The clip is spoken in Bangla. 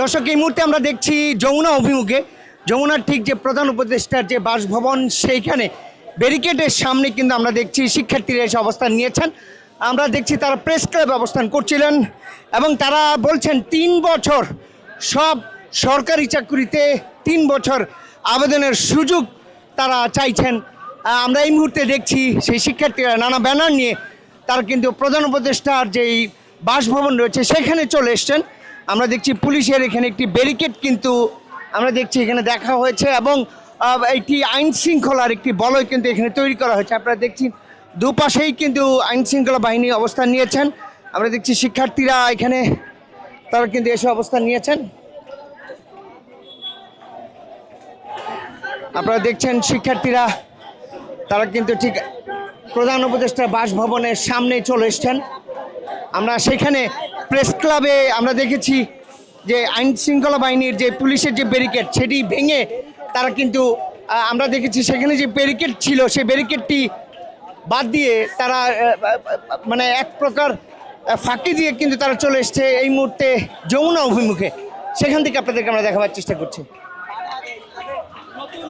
দর্শক, এই মুহূর্তে আমরা দেখছি যমুনা অভিমুখে। যমুনার ঠিক যে প্রধান উপদেষ্টার যে বাসভবন, সেইখানে ব্যারিকেডের সামনে কিন্তু আমরা দেখছি শিক্ষার্থীরা এসে অবস্থান নিয়েছেন। আমরা দেখছি তারা প্রেস ক্লাবে অবস্থান করছিলেন এবং তারা বলছেন, তিন বছর সব সরকারি চাকরিতে তিন বছর আবেদনের সুযোগ তারা চাইছেন। আমরা এই মুহূর্তে দেখছি সেই শিক্ষার্থীরা নানা ব্যানার নিয়ে তারা কিন্তু প্রধান উপদেষ্টার যেই বাসভবন রয়েছে, সেখানে চলে এসছেন। আমরা দেখছি পুলিশের এখানে একটি ব্যারিকেড কিন্তু আমরা দেখছি এখানে দেখা হয়েছে এবং একটি আইন শৃঙ্খলার একটি বলয় কিন্তু এখানে তৈরি করা হয়েছে। আপনারা দেখছি দুপাশেই কিন্তু আইন শৃঙ্খলা বাহিনী অবস্থান নিয়েছেন। আমরা দেখছি শিক্ষার্থীরা এখানে, তারা কিন্তু এসে অবস্থান নিয়েছেন। আপনারা দেখছেন শিক্ষার্থীরা, তারা কিন্তু ঠিক প্রধান উপদেষ্টা বাসভবনের সামনে চলে এসছেন। আমরা সেখানে প্রেস ক্লাবে আমরা দেখেছি যে আইন শৃঙ্খলা বাহিনীর যে পুলিশের যে ব্যারিকেড, সেটি ভেঙে তারা কিন্তু আমরা দেখেছি সেখানে যে ব্যারিকেড ছিল, সেই ব্যারিকেডটি বাদ দিয়ে তারা মানে এক প্রকার ফাঁকি দিয়ে কিন্তু তারা চলে এসছে এই মুহূর্তে যমুনা অভিমুখে। সেখান থেকে আপনাদেরকে আমরা দেখাবার চেষ্টা করছি।